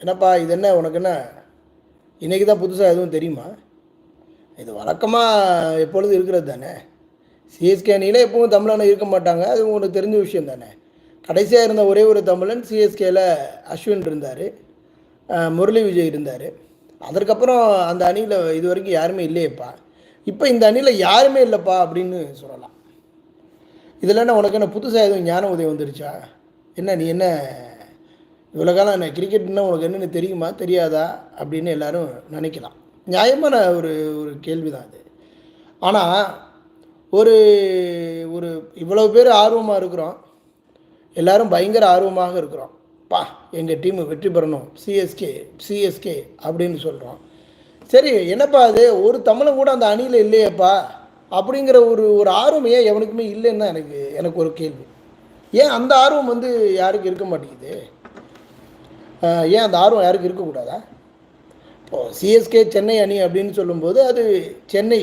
என்னப்பா இது என்ன உனக்கு என்ன? இன்றைக்கி தான் புதுசாக எதுவும் தெரியுமா? இது வழக்கமாக எப்பொழுதும் இருக்கிறது தானே? சிஎஸ்கே அணியில் எப்பவும் தமிழனை இருக்க மாட்டாங்க. அது உங்களுக்கு தெரிஞ்ச விஷயம் தானே? கடைசியாக இருந்த ஒரே ஒரு தமிழன் சிஎஸ்கேயில் அஸ்வின் இருந்தார். முரளி விஜய் இருந்தார். அதற்கப்புறம் அந்த அணியில் இது வரைக்கும் யாருமே இல்லையேப்பா. இப்போ இந்த அணியில் யாருமே இல்லைப்பா அப்படின்னு சொல்லலாம். இதில் என்ன உனக்கு என்ன புதுசாக எதுவும் ஞான உதவி வந்துருச்சா? என்ன நீ என்ன இவ்வளோ காலம் என்ன கிரிக்கெட்னா உனக்கு என்னென்னு தெரியுமா? தெரியாதா? அப்படின்னு எல்லோரும் நினைக்கலாம். நியாயமான ஒரு ஒரு கேள்வி தான் அது. ஆனால் ஒரு ஒரு இவ்வளோ பேர் ஆர்வமாக இருக்கிறோம். எல்லாரும் பயங்கர ஆர்வமாக இருக்கிறோம். பா எங்கள் டீமு வெற்றி பெறணும். சிஎஸ்கே சிஎஸ்கே அப்படின்னு சொல்கிறோம் சரி என்னப்பா அது? ஒரு தமிழன் கூட அந்த அணியில் இல்லையேப்பா? அப்படிங்கிற ஒரு ஒரு ஆர்வம் ஏன் எவனுக்குமே இல்லைன்னு தான் எனக்கு எனக்கு ஒரு கேள்வி. ஏன் அந்த ஆர்வம் வந்து யாருக்கு இருக்க மாட்டேங்குது? ஏன் அந்த ஆர்வம் யாருக்கும் இருக்கக்கூடாதா? இப்போது சிஎஸ்கே சென்னை அணி அப்படின்னு சொல்லும்போது அது சென்னை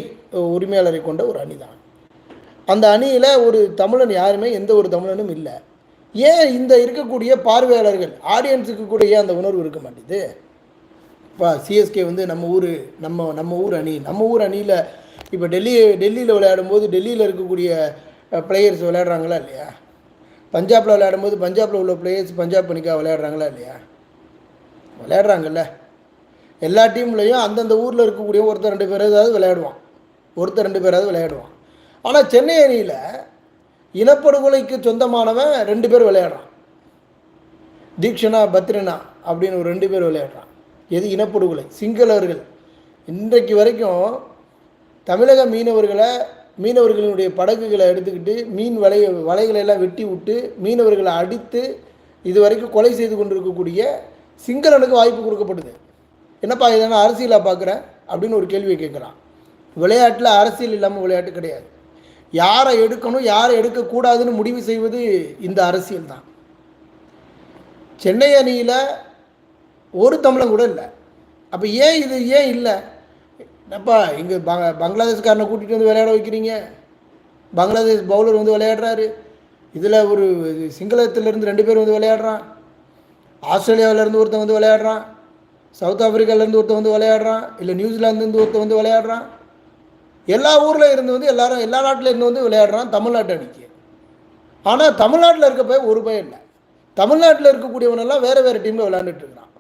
உரிமையாளரை கொண்ட ஒரு அணி தான். அந்த அணியில் ஒரு தமிழன் யாருமே எந்த ஒரு தமிழனும் இல்லை. ஏன் இந்த இருக்கக்கூடிய பார்வையாளர்கள் ஆடியன்ஸுக்கு கூட ஏன் அந்த உணர்வு இருக்க மாட்டேது? இப்போ சிஎஸ்கே வந்து நம்ம ஊர் நம்ம நம்ம ஊர் அணி நம்ம ஊர் அணியில் இப்போ டெல்லி டெல்லியில் விளையாடும்போது டெல்லியில் இருக்கக்கூடிய பிளேயர்ஸ் விளையாடுறாங்களா இல்லையா? பஞ்சாபில் விளையாடும்போது பஞ்சாபில் உள்ள பிளேயர்ஸ் பஞ்சாப் அணிக்காக விளையாடுறாங்களா இல்லையா? விளையாடுறாங்கல்ல. எல்லா டீம்லேயும் அந்தந்த ஊரில் இருக்கக்கூடிய ஒருத்தர் ரெண்டு பேராவது விளையாடுவான். ஒருத்தர் ரெண்டு பேராவது விளையாடுவான். ஆனால் சென்னை அணியில் இனப்படுகொலைக்கு சொந்தமானவன் ரெண்டு பேர் விளையாடுறான். தீக்ஷனா பத்ரினா அப்படின்னு ஒரு ரெண்டு பேர் விளையாடுறான். எது இனப்படுகொலை? சிங்களவர்கள் இன்றைக்கு வரைக்கும் தமிழக மீனவர்களை மீனவர்களினுடைய படகுகளை எடுத்துக்கிட்டு மீன் வலை வலைகளை எல்லாம் வெட்டி விட்டு மீனவர்களை அடித்து இது வரைக்கும் கொலை செய்து கொண்டிருக்கக்கூடிய சிங்களனுக்கு வாய்ப்பு கொடுக்கப்படுது. என்னப்பா இதெல்லாம் அரசியலாக பார்க்குறேன்? அப்படின்னு ஒரு கேள்வியை கேட்குறான். விளையாட்டில் அரசியல் இல்லாமல் விளையாட்டு கிடையாது. யாரை எடுக்கணும் யாரை எடுக்கக்கூடாதுன்னு முடிவு செய்வது இந்த அரசியல் தான். சென்னை அணியில் ஒரு தமிழன் கூட இல்லை. அப்போ ஏன் இது ஏன் இல்லை? என்னப்பா இங்கே பங்க பங்களாதேஷ்காரனை கூட்டிகிட்டு வந்து விளையாட வைக்கிறீங்க? பங்களாதேஷ் பவுலர் வந்து விளையாடுறாரு. இதில் ஒரு சிங்களத்திலேருந்து ரெண்டு பேர் வந்து விளையாடுறான். ஆஸ்திரேலியாவிலேருந்து ஒருத்தன் வந்து விளையாடுறான். சவுத் ஆப்பிரிக்காவிலேருந்து ஒருத்தன் வந்து விளையாடுறான். இல்லை நியூசிலாந்துலேருந்து ஒருத்தன் வந்து விளையாடுறான். எல்லா ஊரில் இருந்து வந்து எல்லாரும் எல்லா நாட்டில் இருந்து வந்து விளையாடுறான் தமிழ்நாட்டு அணிக்கு. ஆனால் தமிழ்நாட்டில் இருக்க போய் ஒரு பயம் இல்லை. தமிழ்நாட்டில் இருக்கக்கூடியவனெல்லாம் வேறு வேறு டீமில் விளையாண்டுட்டு இருக்கிறான்.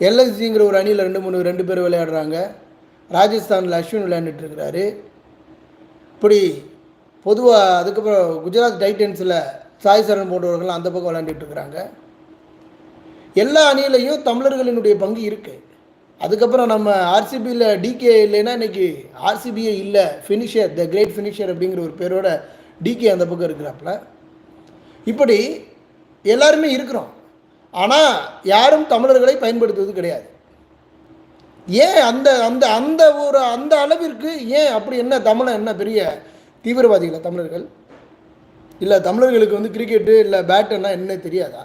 எல்எஸ்ஜிங்கிற ஒரு அணியில் ரெண்டு மூணு ரெண்டு பேர் விளையாடுறாங்க. ராஜஸ்தானில் அஸ்வின் விளையாண்டுட்டு இருக்கிறாரு. இப்படி பொதுவாக அதுக்கப்புறம் குஜராத் டைட்டன்ஸில் சாய் சரண் போன்றவர்கள் அந்த பக்கம் விளையாண்டுட்டு இருக்கிறாங்க. எல்லா அணியிலையும் தமிழர்களினுடைய பங்கு இருக்குது அதுக்கப்புறம் நம்ம ஆர்சிபியில் டிகே இல்லைன்னா இன்னைக்கு ஆர்சிபியே இல்லை ஃபினிஷர் த கிரேட் ஃபினிஷர் அப்படிங்கிற ஒரு பேரோட டிகே அந்த பக்கம் இருக்கிறாப்புல. இப்படி எல்லாருமே இருக்கிறோம். ஆனால் யாரும் தமிழர்களை பயன்படுத்துவது கிடையாது. ஏன் அந்த அந்த அந்த ஒரு அந்த அளவிற்கு ஏன் அப்படி என்ன தமிழன் என்ன பெரிய தீவிரவாதிகளா தமிழர்கள்? இல்லை தமிழர்களுக்கு வந்து கிரிக்கெட்டு இல்லை பேட்டுன்னா என்ன தெரியாதா?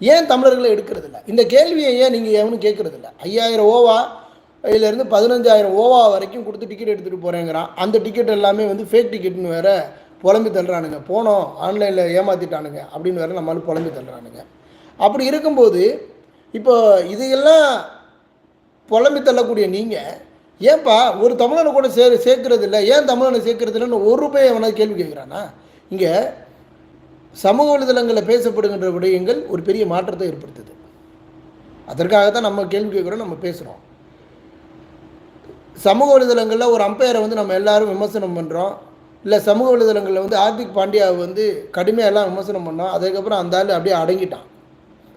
ஏன் தமிழர்களை எடுக்கிறதில்ல? இந்த கேள்வியை ஏன் நீங்கள் எவனும் கேட்குறதில்ல? ஐயாயிரம் ஓவா இதிலேருந்து பதினஞ்சாயிரம் ஓவா வரைக்கும் கொடுத்து டிக்கெட் எடுத்துகிட்டு போகிறேங்கிறான் அந்த டிக்கெட் எல்லாமே வந்து ஃபேக் டிக்கெட்னு வேற புலம்பி தள்ளுறானுங்க. போனோம் ஆன்லைனில் ஏமாற்றிட்டானுங்க அப்படின்னு வேற நம்மளால் புலம்பி தள்ளுறானுங்க. அப்படி இருக்கும்போது இப்போ இதையெல்லாம் புலம்பி தள்ளக்கூடிய நீங்கள் ஏன்பா ஒரு தமிழனை கூட சே சேர்க்கறது இல்லை ஏன் தமிழனை சேர்க்கறது இல்லைன்னு ஒரு ரூபாய் அவனை கேள்வி கேட்குறானா? இங்கே சமூக வலைதளங்களில் பேசப்படுகின்ற விடயங்கள் ஒரு பெரிய மாற்றத்தை ஏற்படுத்துது. அதற்காக தான் நம்ம கேள்வி கேட்குறோம் நம்ம பேசுகிறோம் சமூக வலைதளங்களில் ஒரு அம்பையரை வந்து நம்ம எல்லாரும் விமர்சனம் பண்ணுறோம் இல்லை சமூக வலைதளங்களில் வந்து ஹார்திக் பாண்டியாவை வந்து கடுமையாக எல்லாம் விமர்சனம் பண்ணோம். அதுக்கப்புறம் அந்த ஆள் அப்படியே அடங்கிட்டான்.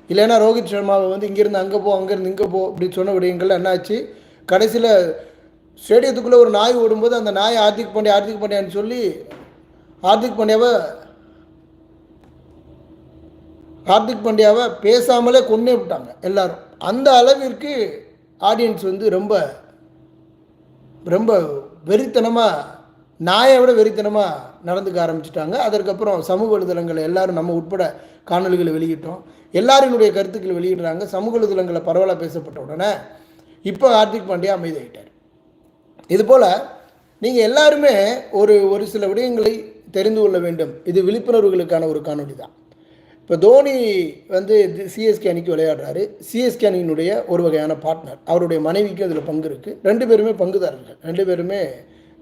இல்லைன்னா ரோஹித் சர்மாவை வந்து இங்கேருந்து அங்கே போ அங்கேருந்து இங்கே போ அப்படி சொன்ன விடயங்கள் என்னாச்சு? கடைசியில் ஸ்டேடியத்துக்குள்ளே ஒரு நாய் ஓடும்போது அந்த நாய் ஹார்திக் பாண்டியா ஹார்திக் பாண்டியான்னு சொல்லி ஹார்திக் பாண்டியாவை ஹார்திக் பாண்டியாவை பேசாமலே கொன்னே விட்டாங்க எல்லாரும். அந்த அளவிற்கு ஆடியன்ஸ் வந்து ரொம்ப ரொம்ப வெறித்தனமாக நாயை விட வெறித்தனமாக நடந்துக்க ஆரம்பிச்சிட்டாங்க. அதற்கப்புறம் சமூக வலைதளங்களை எல்லாரும் நம்ம உட்பட காணொலிகளை வெளியிட்டோம். எல்லாருடைய கருத்துக்களை வெளியிடுறாங்க. சமூக வலைதளங்களை பரவலாக பேசப்பட்ட உடனே இப்போ ஹார்திக் பாண்டியா அமைதியாகிட்டார் இதுபோல் நீங்கள் எல்லாருமே ஒரு ஒரு சில விடயங்களை தெரிந்து கொள்ள வேண்டும். இது விழிப்புணர்வுகளுக்கான ஒரு காணொளி தான் இப்போ தோனி வந்து சிஎஸ்கே அணிக்கு விளையாடுறாரு. சிஎஸ்கே அணியினுடைய ஒரு வகையான பார்ட்னர் அவருடைய மனைவிக்கு அதில் பங்கு இருக்குது ரெண்டு பேருமே பங்குதாரர்கள். ரெண்டு பேருமே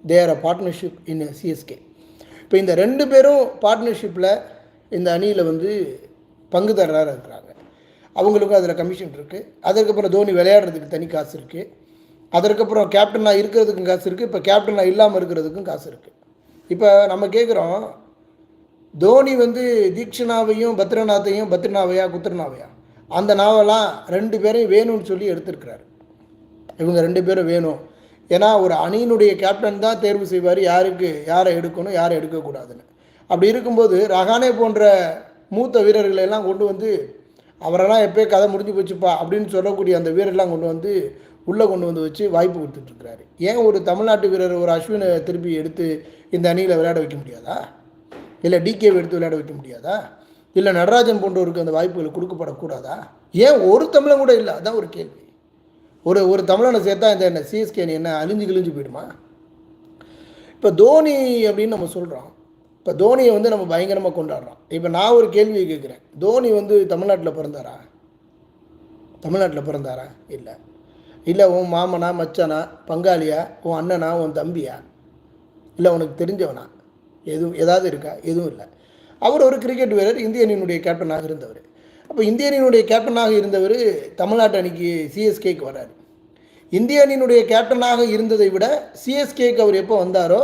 தேர் அ பார்ட்னர்ஷிப் இன் சிஎஸ்கே இப்போ இந்த ரெண்டு பேரும் பார்ட்னர்ஷிப்பில் இந்த அணியில் வந்து பங்குதாரராக இருக்கிறாங்க. அவங்களுக்கும் அதில் கமிஷன் இருக்குது அதற்கப்புறம் தோனி விளையாடுறதுக்கு தனி காசு இருக்குது அதற்கப்புறம் கேப்டனாக இருக்கிறதுக்கும் காசு இருக்குது இப்போ கேப்டனாக இல்லாமல் இருக்கிறதுக்கும் காசு இருக்குது இப்போ நம்ம கேட்குறோம் தோனி வந்து தீக்ஷனாவையும் பத்ரநாத்தையும் பத்ரநாவையா குத்ரநாவையா? அந்த நாவெல்லாம் ரெண்டு பேரையும் வேணும்னு சொல்லி எடுத்திருக்கிறாரு. இவங்க ரெண்டு பேரும் வேணும். ஏன்னா ஒரு அணியினுடைய கேப்டன் தான் தேர்வு செய்வார். யாருக்கு யாரை எடுக்கணும் யாரை எடுக்கக்கூடாதுன்னு. அப்படி இருக்கும்போது ரஹானே போன்ற மூத்த வீரர்களை எல்லாம் கொண்டு வந்து அவரெல்லாம் எப்போயே கதை முடிஞ்சு போச்சுப்பா அப்படின்னு சொல்லக்கூடிய அந்த வீரர்லாம் கொண்டு வந்து உள்ளே கொண்டு வந்து வச்சு வாய்ப்பு கொடுத்துட்ருக்கிறாரு ஏன் ஒரு தமிழ்நாட்டு வீரர் ஒரு அஸ்வினை திருப்பி எடுத்து இந்த அணியில் விளையாட வைக்க முடியாதா? இல்லை டிகேவை எடுத்து விளையாட வைக்க முடியாதா? இல்லை நடராஜன் போன்றவருக்கு அந்த வாய்ப்புகள் கொடுக்கப்படக்கூடாதா? ஏன் ஒரு தமிழன் கூட இல்லை? அதான் ஒரு கேள்வி. ஒரு ஒரு தமிழனை சேர்த்தா இந்த என்ன சிஎஸ்கே என்ன அழிஞ்சு கிழிஞ்சு போயிடுமா? இப்போ தோனி அப்படின்னு நம்ம சொல்கிறோம் இப்போ தோனியை வந்து நம்ம பயங்கரமாக கொண்டாடுறோம். இப்போ நான் ஒரு கேள்வியை கேட்குறேன். தோனி வந்து தமிழ்நாட்டில் பிறந்தாரா? தமிழ்நாட்டில் பிறந்தாரா? இல்லை. இல்லை உன் மாமனா மச்சானா பங்காளியா உன் அண்ணனா உன் தம்பியா? இல்லை உனக்கு தெரிஞ்சவனா? எதுவும் ஏதாவது இருக்கா? எதுவும் இல்லை. அவர் ஒரு கிரிக்கெட் வீரர் இந்திய அணியினுடைய கேப்டனாக இருந்தவர். அப்போ இந்திய அணியினுடைய கேப்டனாக இருந்தவர் தமிழ்நாட்டு அணிக்கு சிஎஸ்கேக்கு வராரு. இந்திய அணியினுடைய கேப்டனாக இருந்ததை விட சிஎஸ்கேக்கு அவர் எப்போ வந்தாரோ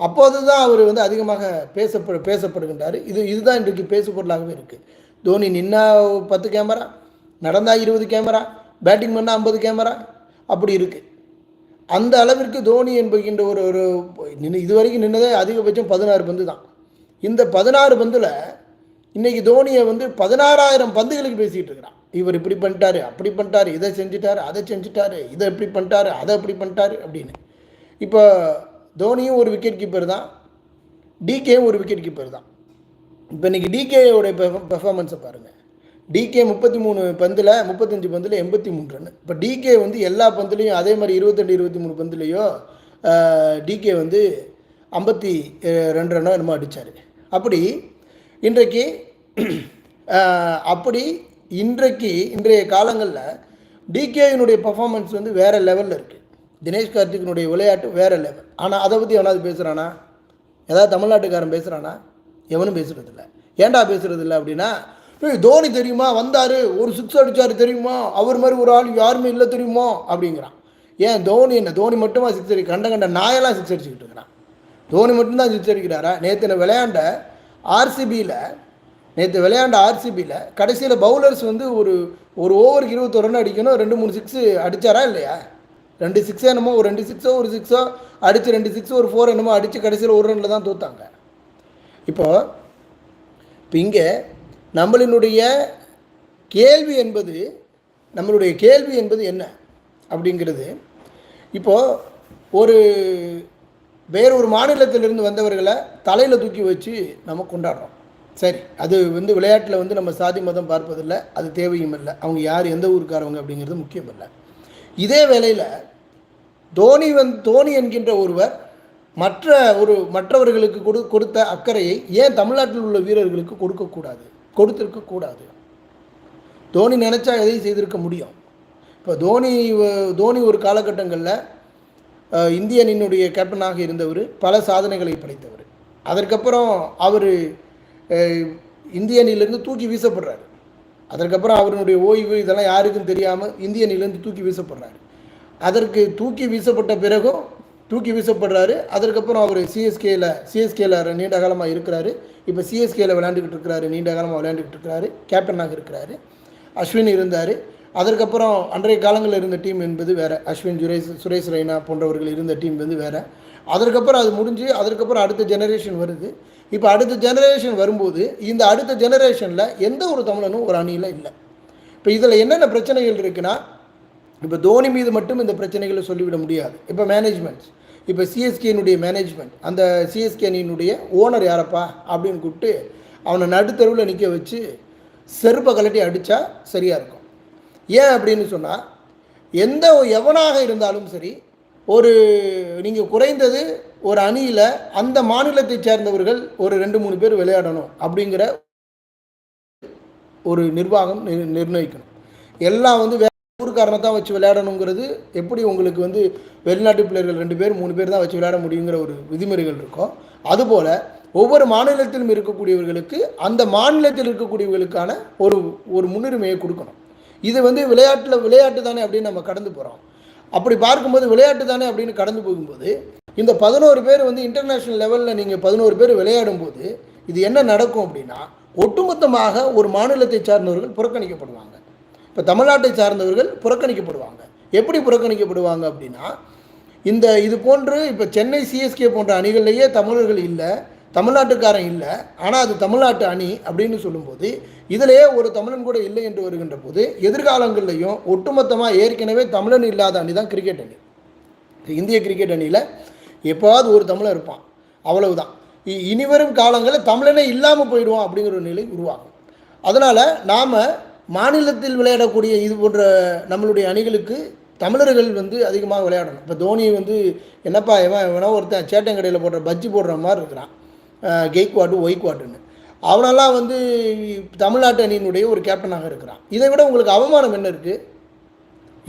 அப்போது தான் அவர் வந்து அதிகமாக பேசப்ப பேசப்படுகின்றார். இது இதுதான் இன்றைக்கு பேசுபொருளாகவே இருக்குது தோனி நின்னா பத்து கேமரா நடந்தால் இருபது கேமரா பேட்டிங் பண்ணால் ஐம்பது கேமரா அப்படி இருக்குது அந்த அளவிற்கு தோனி என்பகின்ற ஒரு ஒரு நின்று இது வரைக்கும் அதிகபட்சம் பதினாறு பந்து தான். இந்த பதினாறு பந்தில் இன்றைக்கி தோனியை வந்து பதினாறாயிரம் பந்துகளுக்கு பேசிக்கிட்டு இருக்கிறான். இவர் இப்படி பண்ணிட்டாரு அப்படி பண்ணிட்டாரு இதை செஞ்சுட்டாரு அதை செஞ்சுட்டாரு இதை இப்படி பண்ணிட்டாரு அதை இப்படி பண்ணிட்டாரு அப்படின்னு. இப்போ தோனியும் ஒரு விக்கெட் கீப்பர் தான். டிகேயும் ஒரு விக்கெட் கீப்பர் தான். இப்போ இன்றைக்கி டிகேயோட பெர்ஃபார்மன்ஸை பாருங்கள் டிகே முப்பத்தி மூணு பந்தில் முப்பத்தஞ்சு பந்தில் எண்பத்தி மூணு ரன் இப்போ டிகே வந்து எல்லா பந்துலேயும் அதே மாதிரி இருபத்தெண்டு இருபத்தி மூணு பந்துலேயோ டிகே வந்து ஐம்பத்தி ரெண்டு ரன்னோ என்னமோ அடித்தார் அப்படி இன்றைக்கு அப்படி இன்றைக்கு இன்றைய காலங்களில் டிகேயினுடைய பர்ஃபார்மன்ஸ் வந்து வேறு லெவலில் இருக்குது தினேஷ் கார்த்திகனுடைய விளையாட்டு வேறு லெவல் ஆனால் அதை பற்றி எவனாவது பேசுகிறானா ஏதாவது தமிழ்நாட்டுக்காரன் பேசுகிறானா எவனும் பேசுகிறதில்ல ஏன்டா பேசுகிறதில்ல அப்படின்னா தோனி தெரியுமா? வந்தார். ஒரு சிக்ஸ் அடித்தார் தெரியுமா? அவர் மாதிரி ஒரு ஆள் யாருமே இல்லை தெரியுமா? அப்படிங்கிறான். ஏன் தோனி என்ன? தோனி மட்டுமா சிக்ஸ் அடி கண்ட கண்ட நாயெல்லாம் சிக்ஸ் அடிச்சுக்கிட்டு இருக்கிறான். தோனி மட்டும்தான் சிக்ஸ் அடிக்கிறாரா? நேற்று நான் விளையாண்ட ஆர்சிபியில் நேற்று விளையாண்ட ஆர்சிபியில் கடைசியில் பவுலர்ஸ் வந்து ஒரு ஒரு ஓவருக்கு இருபத்தொரு ரன் அடிக்கணும் ரெண்டு மூணு சிக்ஸு அடித்தாரா இல்லையா? ரெண்டு சிக்ஸோ என்னமோ ஒரு ரெண்டு சிக்ஸோ ஒரு சிக்ஸோ அடித்து ரெண்டு சிக்ஸோ ஒரு ஃபோர் என்னமோ அடித்து கடைசியில் ஒரு ரனில் தான் தோத்தாங்க. இப்போது இப்போ இங்கே நம்மளினுடைய கேள்வி என்பது நம்மளுடைய கேள்வி என்பது என்ன அப்படிங்கிறது. இப்போது ஒரு வேறொரு மாநிலத்திலிருந்து வந்தவர்களை தலையில் தூக்கி வச்சு நம்ம கொண்டாடுறோம். சரி அது வந்து விளையாட்டில் வந்து நம்ம சாதி மதம் பார்ப்பதில்லை அது தேவையும் இல்லை. அவங்க யார் எந்த ஊருக்காரவங்க அப்படிங்கிறது முக்கியம் இல்லை. இதே வேளையில் தோனி வந் தோனி என்கின்ற ஒருவர் மற்ற ஒரு மற்றவர்களுக்கு கொடு கொடுத்த அக்கறையை ஏன் தமிழ்நாட்டில் உள்ள வீரர்களுக்கு கொடுக்கக்கூடாது? கொடுத்துருக்க கூடாது. தோனி நினச்சா எதையும் செய்திருக்க முடியும். இப்போ தோனி தோனி ஒரு காலகட்டங்களில் இந்தியனினுடைய இந்திய அணியினுடைய கேப்டனாக இருந்தவர் பல சாதனைகளை படைத்தவர். அதற்கப்புறம் அவர் இந்திய அணியிலேருந்து தூக்கி வீசப்படுறாரு. அதற்கப்புறம் அவருடைய ஓய்வு இதெல்லாம் யாருக்கும் தெரியாமல் இந்திய அணியிலேருந்து தூக்கி வீசப்படுறாரு. அதற்கு தூக்கி வீசப்பட்ட பிறகும் தூக்கி வீசப்படுறாரு. அதற்கப்புறம் அவர் சிஎஸ்கேயில் சிஎஸ்கேயில் நீண்ட காலமாக இருக்கிறாரு. இப்போ சிஎஸ்கேயில் விளையாண்டுக்கிட்டு இருக்கிறாரு. நீண்ட காலமாக விளையாண்டுக்கிட்டு இருக்கிறாரு. கேப்டனாக இருக்கிறாரு. அஸ்வின் இருந்தார். அதற்கப்புறம் அன்றைய காலங்களில் இருந்த டீம் என்பது வேறு. அஸ்வின் சுரேஷ் சுரேஷ் ரெய்னா போன்றவர்கள் இருந்த டீம் வந்து வேறு. அதற்கப்புறம் அது முடிஞ்சு அதற்கப்புறம் அடுத்த ஜெனரேஷன் வருது. இப்போ அடுத்த ஜெனரேஷன் வரும்போது இந்த அடுத்த ஜெனரேஷனில் எந்த ஒரு தமிழனும் ஒரு அணியில் இல்லை. இப்போ இதில் என்னென்ன பிரச்சனைகள் இருக்குன்னா இப்போ தோனி மீது மட்டும் இந்த பிரச்சனைகளை சொல்லிவிட முடியாது. இப்போ மேனேஜ்மெண்ட்ஸ் இப்போ சிஎஸ்கேனுடைய மேனேஜ்மெண்ட் அந்த சிஎஸ்கே அணியினுடைய ஓனர் யாரப்பா அப்படின்னு கூப்பிட்டு அவனை நடுத்தருவில் நிற்க வச்சு செருப்பை கலட்டி அடித்தா சரியாக இருக்கும். ஏன் அப்படின்னு சொன்னால் எந்த எவனாக இருந்தாலும் சரி ஒரு நீங்கள் குறைந்தது ஒரு அணியில் அந்த மாநிலத்தைச் சேர்ந்தவர்கள் ஒரு ரெண்டு மூணு பேர் விளையாடணும் அப்படிங்கிற ஒரு நிர்வாகம் நி- நிர்ணயிக்கணும். எல்லாம் வந்து வே ஊருக்காரனை தான் வச்சு விளையாடணுங்கிறது எப்படி உங்களுக்கு வந்து வெளிநாட்டு பிள்ளைகள் ரெண்டு பேர் மூணு பேர் தான் வச்சு விளையாட முடியுங்கிற ஒரு விதிமுறைகள் இருக்கும். அதுபோல் ஒவ்வொரு மாநிலத்திலும் இருக்கக்கூடியவர்களுக்கு அந்த மாநிலத்தில் இருக்கக்கூடியவர்களுக்கான ஒரு ஒரு முன்னுரிமையை கொடுக்கணும். இது வந்து விளையாட்டில் விளையாட்டு தானே அப்படின்னு நம்ம கடந்து போகிறோம் அப்படி பார்க்கும்போது விளையாட்டு தானே அப்படின்னு கடந்து போகும்போது இந்த பதினோரு பேர் வந்து இன்டர்நேஷ்னல் லெவலில் நீங்கள் பதினோரு பேர் விளையாடும் போது இது என்ன நடக்கும் அப்படின்னா ஒட்டுமொத்தமாக ஒரு மாநிலத்தை சார்ந்தவர்கள் புறக்கணிக்கப்படுவாங்க. இப்போ தமிழ்நாட்டை சார்ந்தவர்கள் புறக்கணிக்கப்படுவாங்க. எப்படி புறக்கணிக்கப்படுவாங்க அப்படின்னா இந்த இது போன்று இப்போ சென்னை சிஎஸ்கே போன்ற அணிகள்லேயே தமிழர்கள் இல்லை தமிழ்நாட்டுக்காரன் இல்லை ஆனால் அது தமிழ்நாட்டு அணி அப்படின்னு சொல்லும்போது இதிலேயே ஒரு தமிழன் கூட இல்லை என்று வருகின்ற போது எதிர்காலங்கள்லையும் ஒட்டுமொத்தமாக ஏற்கனவே தமிழன் இல்லாத அணி தான் கிரிக்கெட் அணி. இந்திய கிரிக்கெட் அணியில் எப்போவாவது ஒரு தமிழன் இருப்பான். அவ்வளவுதான். இ- இனிவரும் காலங்களில் தமிழனே இல்லாமல் போயிடுவான் அப்படிங்கிற ஒரு நிலை உருவாகும். அதனால் நாம் மாநிலத்தில் விளையாடக்கூடிய இது போன்ற நம்மளுடைய அணிகளுக்கு தமிழர்கள் வந்து அதிகமாக விளையாடணும். இப்போ தோனி வந்து என்னப்பா இவன் இவனோ ஒருத்தன் சேட்டங்கடையில் போடுற பஜ்ஜி போடுற மாதிரி இருக்கிறான். கெய்க்வாட்டு ஒய்க்வாட்டுன்னு அவனெல்லாம் வந்து தமிழ்நாட்டு அணியினுடைய ஒரு கேப்டனாக இருக்கிறான். இதை விட உங்களுக்கு அவமானம் என்ன இருக்குது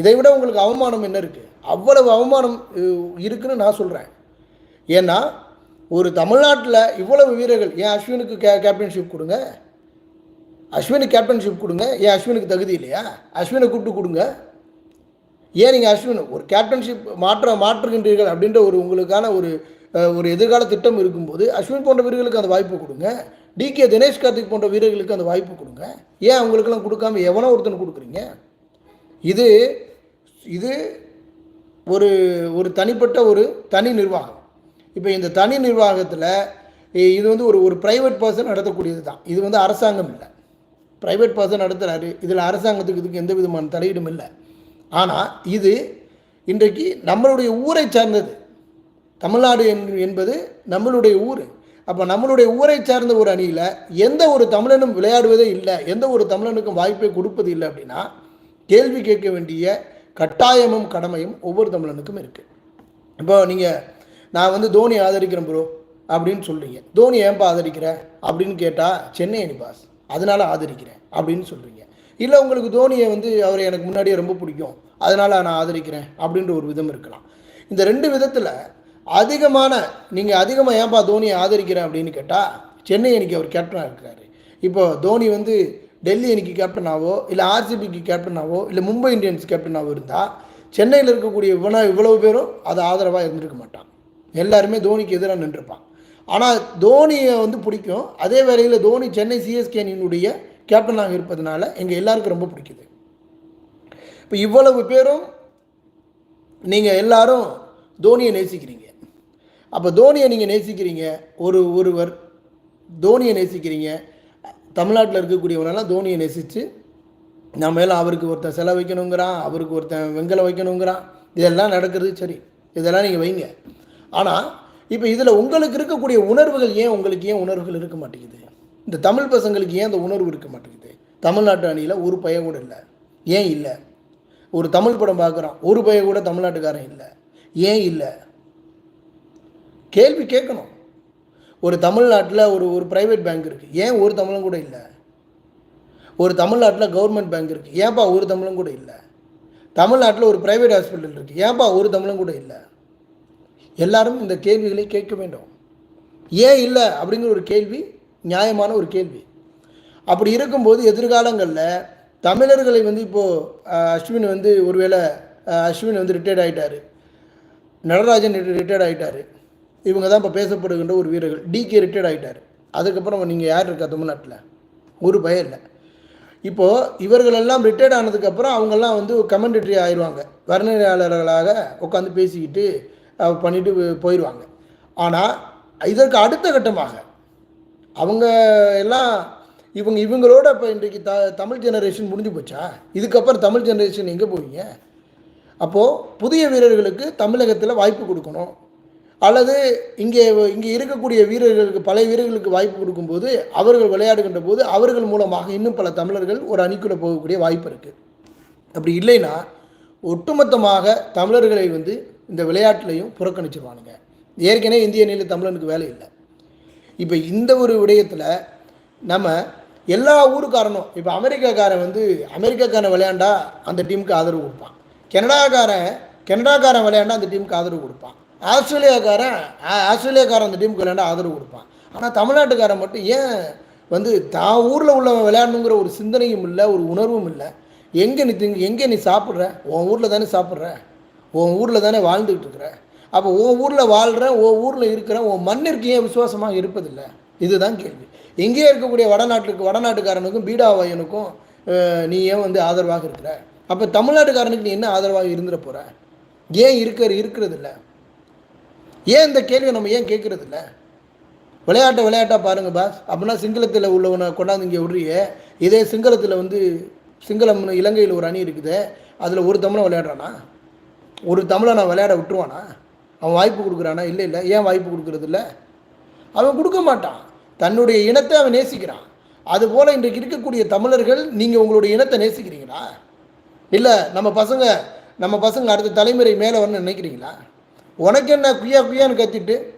இதை விட உங்களுக்கு அவமானம் என்ன இருக்குது அவ்வளவு அவமானம் இருக்குன்னு நான் சொல்கிறேன் ஏன்னா ஒரு தமிழ்நாட்டில் இவ்வளவு வீரர்கள் ஏன் அஸ்வினுக்கு கே கேப்டன்ஷிப் கொடுங்க? அஸ்வினுக்கு கேப்டன்ஷிப் கொடுங்க. ஏன் அஸ்வினுக்கு தகுதி இல்லையா? அஸ்வினை கூப்பிட்டு கொடுங்க. ஏன் நீங்கள் அஸ்வின்? ஒரு கேப்டன்ஷிப் மாற்ற மாற்றுகின்றீர்கள் அப்படின்ற ஒரு உங்களுக்கான ஒரு ஒரு எதிர்கால திட்டம் இருக்கும்போது அஸ்வின் போன்ற வீரர்களுக்கு அந்த வாய்ப்பு கொடுங்க. டிகே தினேஷ் கார்த்திக் போன்ற வீரர்களுக்கு அந்த வாய்ப்பு கொடுங்க. ஏன் அவங்களுக்கெல்லாம் கொடுக்காம எவனோ ஒருத்தன் கொடுக்குறீங்க? இது இது ஒரு ஒரு தனிப்பட்ட ஒரு தனி நிர்வாகம். இப்போ இந்த தனி நிர்வாகத்தில் இது வந்து ஒரு ஒரு ப்ரைவேட் பர்சன் நடத்தக்கூடியது தான். இது வந்து அரசாங்கம் இல்லை. ப்ரைவேட் பர்சன் நடத்துகிறாரு இதில் அரசாங்கத்துக்கு இதுக்கு எந்த விதமான தலையீடும் இல்லை. ஆனால் இது இன்றைக்கு நம்மளுடைய ஊரை சார்ந்தது. தமிழ்நாடு என்- என்பது நம்மளுடைய ஊர். அப்போ நம்மளுடைய ஊரை சார்ந்த ஒரு அணியில் எந்த ஒரு தமிழனும் விளையாடுவதே இல்லை எந்த ஒரு தமிழனுக்கும் வாய்ப்பை கொடுப்பது இல்லை அப்படின்னா கேள்வி கேட்க வேண்டிய கட்டாயமும் கடமையும் ஒவ்வொரு தமிழனுக்கும் இருக்குது இப்போ நீங்கள் நான் வந்து தோனி ஆதரிக்கிறேன் ப்ரோ அப்படின்னு சொல்கிறீங்க தோனி ஏன்பா ஆதரிக்கிற அப்படின்னு கேட்டால் சென்னை அணி பாஸ் அதனால் ஆதரிக்கிறேன் அப்படின்னு சொல்கிறீங்க இல்லை உங்களுக்கு தோனியை வந்து அவரை எனக்கு முன்னாடியே ரொம்ப பிடிக்கும். அதனால் நான் ஆதரிக்கிறேன் அப்படின்ற ஒரு விதம் இருக்கலாம். இந்த ரெண்டு விதத்தில் அதிகமான நீங்கள் அதிகமாக ஏன்பா தோனியை ஆதரிக்கிறேன் அப்படின்னு கேட்டால் சென்னை அணிக்கு அவர் கேப்டனாக இருக்கிறாரு இப்போ தோனி வந்து டெல்லி அணிக்கு கேப்டனாவோ இல்லை ஆர்சிபிக்கு கேப்டனாவோ இல்லை மும்பை இந்தியன்ஸ் கேப்டனாவோ இருந்தால் சென்னையில் இருக்கக்கூடிய இவன இவ்வளவு பேரும் அது ஆதரவாக இருந்திருக்க மாட்டான். எல்லாருமே தோனிக்கு எதிராக நின்றுப்பான். ஆனால் தோனியை வந்து பிடிக்கும். அதே வேளையில் தோனி சென்னை சிஎஸ்கே அணியினுடைய கேப்டனாக இருப்பதனால எங்கள் எல்லாருக்கும் ரொம்ப பிடிக்குது. இப்போ இவ்வளவு பேரும் நீங்கள் எல்லாரும் தோனியை நேசிக்கிறீங்க. அப்போ தோனியை நீங்கள் நேசிக்கிறீங்க. ஒரு ஒருவர் தோனியை நேசிக்கிறீங்க. தமிழ்நாட்டில் இருக்கக்கூடியவனெல்லாம் தோனியை நேசித்து நம்ம மேலே அவருக்கு ஒருத்தன் செலை வைக்கணுங்கிறான் அவருக்கு ஒருத்தன் வெங்கலை வைக்கணுங்கிறான். இதெல்லாம் நடக்கிறது சரி. இதெல்லாம் நீங்கள் வைங்க. ஆனால் இப்போ இதில் உங்களுக்கு இருக்கக்கூடிய உணர்வுகள் ஏன் உங்களுக்கு ஏன் உணர்வுகள் இருக்க மாட்டேங்குது? இந்த தமிழ் பசங்களுக்கு ஏன் அந்த உணர்வு இருக்க மாட்டேங்குது? தமிழ்நாட்டு அணியில் ஒரு பையன் கூட இல்லை. ஏன் இல்லை? ஒரு தமிழ் படம் பார்க்குறோம் ஒரு பையன் கூட தமிழ்நாட்டுக்காரன் இல்லை. ஏன் இல்லை? கேள்வி கேட்கணும். ஒரு தமிழ்நாட்டில் ஒரு ஒரு ப்ரைவேட் பேங்க் இருக்குது ஏன் ஒரு தமிழும் கூட இல்லை? ஒரு தமிழ்நாட்டில் கவர்மெண்ட் பேங்க் இருக்குது ஏன்பா ஒரு தமிழும் கூட இல்லை? தமிழ்நாட்டில் ஒரு ப்ரைவேட் ஹாஸ்பிட்டல் இருக்குது ஏன்பா ஒரு தமிழும் கூட இல்லை? எல்லாரும் இந்த கேள்விகளை கேட்க வேண்டும். ஏன் இல்லை அப்படிங்கிற ஒரு கேள்வி நியாயமான ஒரு கேள்வி. அப்படி இருக்கும்போது எதிர்காலங்களில் தமிழர்களை வந்து இப்போது அஸ்வின் வந்து ஒருவேளை அஸ்வின் வந்து ரிட்டையர்ட் ஆகிட்டாரு நடராஜன் ரிட்டையர்ட் ஆகிட்டாரு இவங்க தான் இப்போ பேசப்படுகின்ற ஒரு வீரர்கள். டிகே ரிட்டையர்ட் ஆகிட்டார் அதுக்கப்புறம் நீங்கள் யார் இருக்கா தமிழ்நாட்டில்? ஒரு பயம் இல்லை. இப்போது இவர்களெல்லாம் ரிட்டையர்ட் ஆனதுக்கப்புறம் அவங்கெல்லாம் வந்து கமெண்டட்ரி ஆயிடுவாங்க வர்ணனையாளர்களாக உட்காந்து பேசிக்கிட்டு பண்ணிட்டு போயிடுவாங்க ஆனால் இதற்கு அடுத்த கட்டமாக அவங்க எல்லாம் இவங்க இவங்களோட இப்போ இன்றைக்கு த தமிழ் ஜெனரேஷன் முடிஞ்சு போச்சா? இதுக்கப்புறம் தமிழ் ஜெனரேஷன் எங்கே போவீங்க? அப்போது புதிய வீரர்களுக்கு தமிழகத்தில் வாய்ப்பு கொடுக்கணும். அல்லது இங்கே இங்கே இருக்கக்கூடிய வீரர்களுக்கு பழைய வீரர்களுக்கு வாய்ப்பு கொடுக்கும்போது அவர்கள் விளையாடுகின்ற போது அவர்கள் மூலமாக இன்னும் பல தமிழர்கள் ஒரு அணிக்குள்ளே போகக்கூடிய வாய்ப்பு இருக்குது அப்படி இல்லைன்னா ஒட்டுமொத்தமாக தமிழர்களை வந்து இந்த விளையாட்டுலையும் புறக்கணிச்சிருவானுங்க. ஏற்கனவே இந்திய அணியில் தமிழனுக்கு வேலை இல்லை. இப்போ இந்த ஒரு விடயத்தில் நம்ம எல்லா ஊருக்காரனும் இப்போ அமெரிக்காக்காரன் வந்து அமெரிக்காக்காரன் விளையாண்டா அந்த டீமுக்கு ஆதரவு கொடுப்பான். கனடாக்காரன் கனடாக்காரன் விளையாண்டா அந்த டீமுக்கு ஆதரவு கொடுப்பான். ஆஸ்திரேலியாக்காரன் ஆ- ஆஸ்திரேலியாக்காரன் அந்த டீமுக்கு விளையாண்டா ஆதரவு கொடுப்பான். ஆனால் தமிழ்நாட்டுக்காரன் மட்டும் ஏன் வந்து தான் ஊரில் உள்ளவன் விளையாடணுங்கிற ஒரு சிந்தனையும் இல்லை ஒரு உணர்வும் இல்லை. எங்கே நீ திங் எங்கே நீ சாப்பிட்ற? உன் ஊரில் தானே சாப்பிட்ற? உன் ஊரில் தானே வாழ்ந்துக்கிட்டு இருக்கிற. அப்போ உன் ஊரில் வாழ்கிறேன் உன் ஊரில் இருக்கிறேன் உன் மண்ணிற்கு ஏன் விசுவாசமாக இருப்பதில்லை? இதுதான் கேள்வி. எங்கேயே இருக்கக்கூடிய வடநாட்டுக்கு வடநாட்டுக்காரனுக்கும் பீடாவாயனுக்கும் நீ ஏன் வந்து ஆதரவாக இருக்கிற? அப்போ தமிழ்நாட்டுக்காரனுக்கு நீ என்ன ஆதரவாக இருந்துட போகிற ஏன் இருக்கிற இருக்கிறது இல்லை ஏன் இந்த கேள்வியை நம்ம ஏன் கேட்குறது இல்லை விளையாட்டை விளையாட்டாக பாருங்க பாஸ். அப்படின்னா சிங்களத்தில் உள்ளவனை கொண்டாந்து இங்கே விடுறியே. இதே சிங்களத்தில் வந்து சிங்களம் இலங்கையில் ஒரு அணி இருக்குது. அதில் ஒரு தமிழை விளையாடுறானா? ஒரு தமிழை நான் விளையாட விட்டுருவானா? அவன் வாய்ப்பு கொடுக்குறானா? இல்லை இல்லை. ஏன் வாய்ப்பு கொடுக்கறது இல்லை? அவன் கொடுக்க மாட்டான். தன்னுடைய இனத்தை அவன் நேசிக்கிறான். அதுபோல் இன்றைக்கு இருக்கக்கூடிய தமிழர்கள் நீங்கள் உங்களுடைய இனத்தை நேசிக்கிறீங்களா? இல்லை நம்ம பசங்க நம்ம பசங்க அடுத்த தலைமுறை மேலே வரணும்னு நினைக்கிறீங்களா? உனக்கு என்ன குய்யா குய்யான்னு கத்திட்டு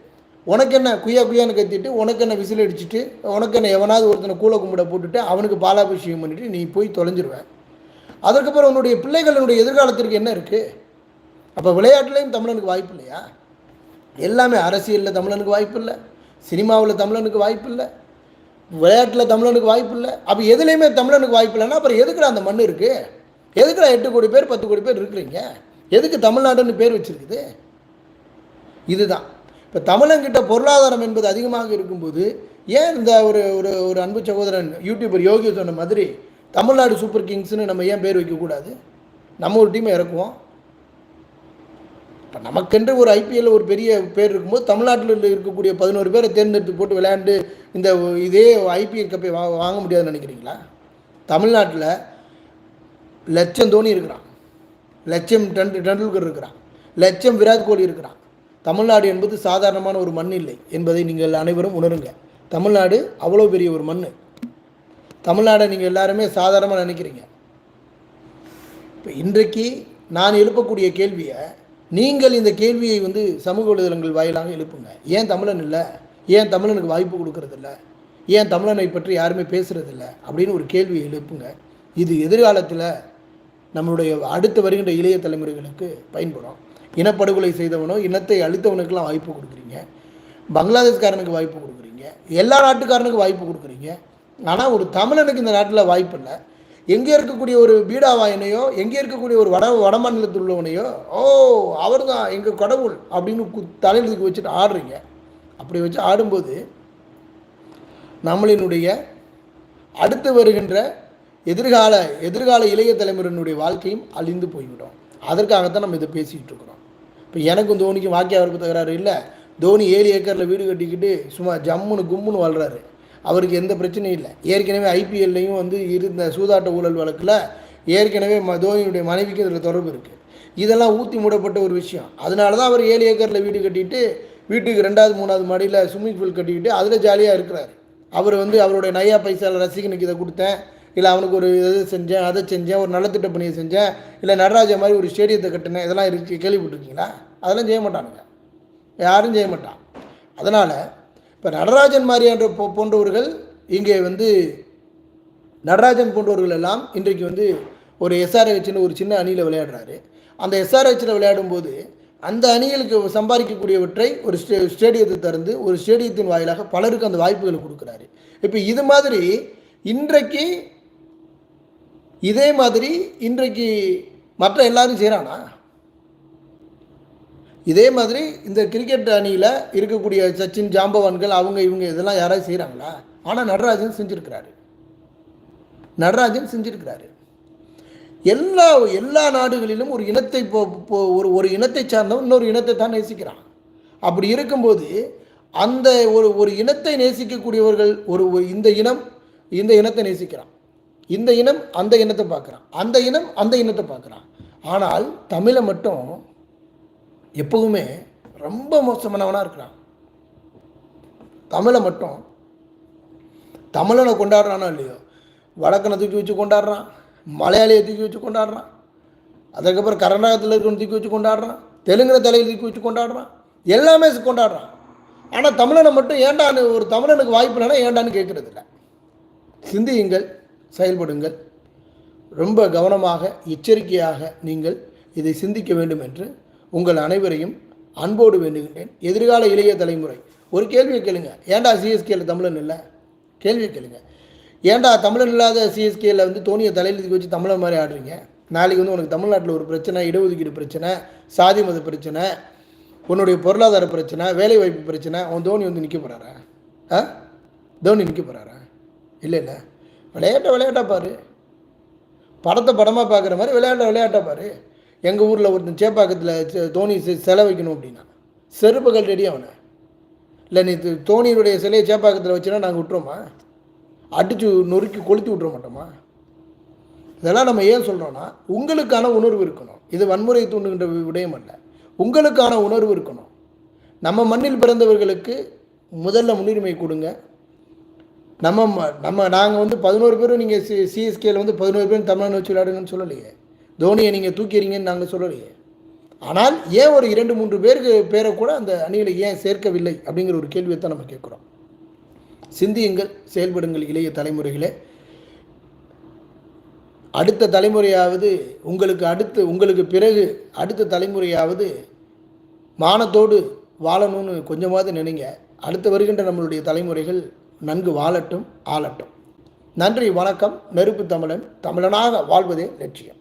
உனக்கு என்ன குய்யா குய்யான்னு கத்திட்டு உனக்கு என்ன விசில் அடிச்சுட்டு உனக்கு என்ன எவனாவது ஒருத்தனை கூல கும்பிட போட்டுட்டு அவனுக்கு பாலாபிஷேகம் பண்ணிவிட்டு நீ போய் தொலைஞ்சிருவேன் அதற்கப்புறம் உன்னுடைய பிள்ளைகளுடைய எதிர்காலத்திற்கு என்ன இருக்குது அப்போ விளையாட்டுலேயும் தமிழனுக்கு வாய்ப்பு இல்லையா? எல்லாமே அரசியலில் தமிழனுக்கு வாய்ப்பு இல்லை. சினிமாவில் தமிழனுக்கு வாய்ப்பு இல்லை. விளையாட்டில் தமிழனுக்கு வாய்ப்பு இல்லை. அப்போ எதுலேயுமே தமிழனுக்கு வாய்ப்பு இல்லைன்னா அப்புறம் எதுக்குடா அந்த மண் இருக்குது எதுக்குடா எட்டு கோடி பேர் பத்து கோடி பேர் இருக்கிறீங்க? எதுக்கு தமிழ்நாடுன்னு பேர் வச்சிருக்குது? இதுதான். இப்போ தமிழங்கிட்ட பொருளாதாரம் என்பது அதிகமாக இருக்கும்போது ஏன் இந்த ஒரு ஒரு ஒரு அன்பு சகோதரன் யூடியூபர் யோகி சொன்ன மாதிரி தமிழ்நாடு சூப்பர் கிங்ஸ்னு நம்ம ஏன் பேர் வைக்கக்கூடாது? நம்ம ஒரு டீமை இறக்குவோம். இப்போ நமக்கென்று ஒரு ஐபிஎல்ல ஒரு பெரிய பேர் இருக்கும்போது தமிழ்நாட்டில் இருக்கக்கூடிய பதினோரு பேரை தேர்ந்தெடுத்து போட்டு விளையாண்டு இந்த இதே ஐபிஎல் கப்பை வா வாங்க முடியாதுன்னு நினைக்கிறீங்களா? தமிழ்நாட்டில் லட்சம் தோனி இருக்கிறான். லட்சம் டெண்டு டெண்டுல்கர் இருக்கிறான். லட்சம் விராட் கோலி இருக்கிறான். தமிழ்நாடு என்பது சாதாரணமான ஒரு மண் இல்லை என்பதை நீங்கள் அனைவரும் உணருங்க. தமிழ்நாடு அவ்வளோ பெரிய ஒரு மண் தமிழ்நாடை நீங்கள் எல்லாருமே சாதாரணமாக நினைக்கிறீங்க. இப்போ இன்றைக்கு நான் எழுப்பக்கூடிய கேள்வியை நீங்கள் இந்த கேள்வியை வந்து சமூக வலைதளங்கள் வாயிலாக எழுப்புங்க. ஏன் தமிழன் இல்லை? ஏன் தமிழனுக்கு வாய்ப்பு கொடுக்கறதில்ல? ஏன் தமிழனை பற்றி யாருமே பேசுகிறதில்ல அப்படின்னு ஒரு கேள்வியை எழுப்புங்க. இது எதிர்காலத்தில் நம்மளுடைய அடுத்து வருகின்ற இளைய தலைமுறைகளுக்கு பயன்படும். இனப்படுகொலை செய்தவனோ இனத்தை அழித்தவனுக்கெல்லாம் வாய்ப்பு கொடுக்குறீங்க. பங்களாதேஷ்காரனுக்கு வாய்ப்பு கொடுக்குறீங்க. எல்லா நாட்டுக்காரனுக்கும் வாய்ப்பு கொடுக்குறீங்க. ஆனால் ஒரு தமிழனுக்கு இந்த நாட்டில் வாய்ப்பு இல்லை. எங்கே இருக்கக்கூடிய ஒரு பீடாவாயனையோ எங்கே இருக்கக்கூடிய ஒரு வட வடமாநிலத்தில் உள்ளவனையோ ஓ அவர் தான் எங்கள் கடவுள் அப்படின்னு கு தலையில் தூக்கி வச்சுட்டு ஆடுறீங்க. அப்படி வச்சு ஆடும்போது நம்மளினுடைய அடுத்து வருகின்ற எதிர்கால எதிர்கால இளைய தலைமுறையினுடைய வாழ்க்கையும் அழிந்து போய்விடும். அதற்காகத்தான் நம்ம இதை பேசிக்கிட்டு இருக்கிறோம். இப்போ எனக்கும் தோனிக்கும் வாக்கிய தகராறு இல்லை. தோனி ஏழு ஏக்கரில் வீடு கட்டிக்கிட்டு சும்மா ஜம்முன்னு கும்முன்னு வாழ்கிறாரு அவருக்கு எந்த பிரச்சனையும் இல்லை. ஏற்கனவே ஐபிஎல்லையும் வந்து இருந்த சூதாட்ட ஊழல் வழக்கில் ஏற்கனவே ம தோனியுடைய மனைவிக்கு இதில் தொடர்பு இருக்குது இதெல்லாம் ஊற்றி மூடப்பட்ட ஒரு விஷயம். அதனால தான் அவர் ஏழு ஏக்கரில் வீடு கட்டிட்டு வீட்டுக்கு ரெண்டாவது மூணாவது மாடியில் ஸ்விம்மிங் பூல் கட்டிக்கிட்டு அதில் ஜாலியாக இருக்கிறார். அவர் வந்து அவருடைய நையா பைசால ரசிகனுக்கு இதை கொடுத்தேன். இல்லை அவனுக்கு ஒரு இது செஞ்சேன் அதை செஞ்சேன் ஒரு நலத்திட்ட பணியை செஞ்சேன். இல்லை நடராஜா மாதிரி ஒரு ஸ்டேடியத்தை கட்டினேன். இதெல்லாம் இருக்கு. கேள்விப்பட்டிருக்கீங்களா? அதெல்லாம் செய்ய மாட்டானுங்க. யாரும் செய்ய மாட்டான். அதனால் இப்போ நடராஜன் மாதிரியான போ போன்றவர்கள் இங்கே வந்து நடராஜன் போன்றவர்கள் எல்லாம் இன்றைக்கு வந்து ஒரு எஸ்ஆர்ஹெச்னு ஒரு சின்ன அணியில் விளையாடுறாரு. அந்த எஸ்ஆர்ஹெச்சில் விளையாடும்போது அந்த அணிகளுக்கு சம்பாதிக்கக்கூடியவற்றை ஒரு ஸ்டே ஸ்டேடியத்தை திறந்து ஒரு ஸ்டேடியத்தின் வாயிலாக பலருக்கு அந்த வாய்ப்புகளை கொடுக்குறாரு. இப்போ இது மாதிரி இன்றைக்கு இதே மாதிரி இன்றைக்கு மற்ற எல்லாரும் செய்கிறானா இதே மாதிரி இந்த கிரிக்கெட் அணியில் இருக்கக்கூடிய சச்சின் ஜாம்பவான்கள் அவங்க இவங்க இதெல்லாம் யாராவது செய்கிறாங்களா ஆனால் நடராஜன் செஞ்சுருக்கிறாரு. நடராஜன் செஞ்சுருக்கிறாரு. எல்லா எல்லா நாடுகளிலும் ஒரு இனத்தை போ ஒரு ஒரு இனத்தை சார்ந்தவன் இன்னொரு இனத்தை தான் நேசிக்கிறான். அப்படி இருக்கும்போது அந்த ஒரு ஒரு இனத்தை நேசிக்கக்கூடியவர்கள் ஒரு இந்த இனம் இந்த இனத்தை நேசிக்கிறான். இந்த இனம் அந்த இனத்தை பார்க்குறான். அந்த இனம் அந்த இனத்தை பார்க்குறான். ஆனால் தமிழை மட்டும் எப்போவுமே ரொம்ப மோசமானவனாக இருக்கிறான். தமிழை மட்டும். தமிழனை கொண்டாடுறானா இல்லையோ? வடக்கனை தூக்கி வச்சு கொண்டாடுறான். மலையாளியை தூக்கி வச்சு கொண்டாடுறான். அதுக்கப்புறம் கர்நாடகத்தில் இருக்கிறவன் தூக்கி வச்சு கொண்டாடுறான். தெலுங்குல தலையில் தூக்கி வச்சு கொண்டாடுறான். எல்லாமே கொண்டாடுறான். ஆனால் தமிழனை மட்டும் ஏண்டான்னு ஒரு தமிழனுக்கு வாய்ப்பு இல்லைன்னா ஏண்டான்னு கேட்கறது இல்லை. சிந்தியுங்கள் செயல்படுங்கள். ரொம்ப கவனமாக எச்சரிக்கையாக நீங்கள் இதை சிந்திக்க வேண்டும் என்று உங்கள் அனைவரையும் அன்போடு வேண்டுகின்றேன். எதிர்கால இளைய தலைமுறை ஒரு கேள்வியை கேளுங்க. ஏன்டா சிஎஸ்கேல தமிழன் இல்லை? கேள்வியை கேளுங்க. ஏன்டா தமிழன் இல்லாத சிஎஸ்கேல வந்து தோனியை தலையில் வச்சு தமிழன் மாதிரி ஆடுறீங்க? நாளைக்கு வந்து உனக்கு தமிழ்நாட்டில் ஒரு பிரச்சனை இடஒதுக்கீடு பிரச்சனை சாதி மத பிரச்சனை உன்னுடைய பொருளாதார பிரச்சனை வேலைவாய்ப்பு பிரச்சனை அவன் தோனி வந்து நிற்க போகிறாரா ஆ? தோனி நிற்க போகிறாரா இல்லை இல்லை. விளையாட்டை விளையாட்டா பாரு. படத்தை படமாக பார்க்குற மாதிரி விளையாட்ட விளையாட்டா பாரு. எங்கள் ஊரில் ஒருத்தன் சேப்பாக்கத்தில் தோனி செலை சிலை வைக்கணும் அப்படின்னா செருப்புகள் ரெடி அவனை. இல்லை நீ து- தோனியினுடைய சிலையை சேப்பாக்கத்தில் வச்சுனா நாங்கள் விட்டுறோமா அடித்து நொறுக்கி கொளுத்தி விட்டுற மாட்டோமா? இதெல்லாம் நம்ம ஏன் சொல்கிறோன்னா உங்களுக்கான உணர்வு இருக்கணும். இது வன்முறை தூண்டுகின்ற விடயம் அல்ல. உங்களுக்கான உணர்வு இருக்கணும். நம்ம மண்ணில் பிறந்தவர்களுக்கு முதல்ல முன்னுரிமை கொடுங்க. நம்ம ம- நம்ம நாங்கள் வந்து பதினோரு பேரும் நீங்கள் சி சிஎஸ்கேயில் வந்து பதினோரு பேரும் தமிழ்நாடு வச்சு விளையாடுங்கன்னு சொல்லலையே. தோனியை நீங்கள் தூக்கிறீங்கன்னு நாங்கள் சொல்லலையே. ஆனால் ஏன் ஒரு இரண்டு மூன்று பேருக்கு பேரை கூட அந்த அணியில் ஏன் சேர்க்கவில்லை அப்படிங்கிற ஒரு கேள்வியை தான் நம்ம கேட்குறோம். சிந்தியுங்கள் செயல்படுங்கள் இளைய தலைமுறைகளே. அடுத்த தலைமுறையாவது உங்களுக்கு அடுத்து உங்களுக்கு பிறகு அடுத்த தலைமுறையாவது மானத்தோடு வாழணும்னு கொஞ்சமாவது நினைங்க. அடுத்து வருகின்ற நம்மளுடைய தலைமுறைகள் நன்கு வாழட்டும் ஆளட்டும். நன்றி வணக்கம். நெருப்பு தமிழன் தமிழனாக வாழ்வதே லட்சியம்.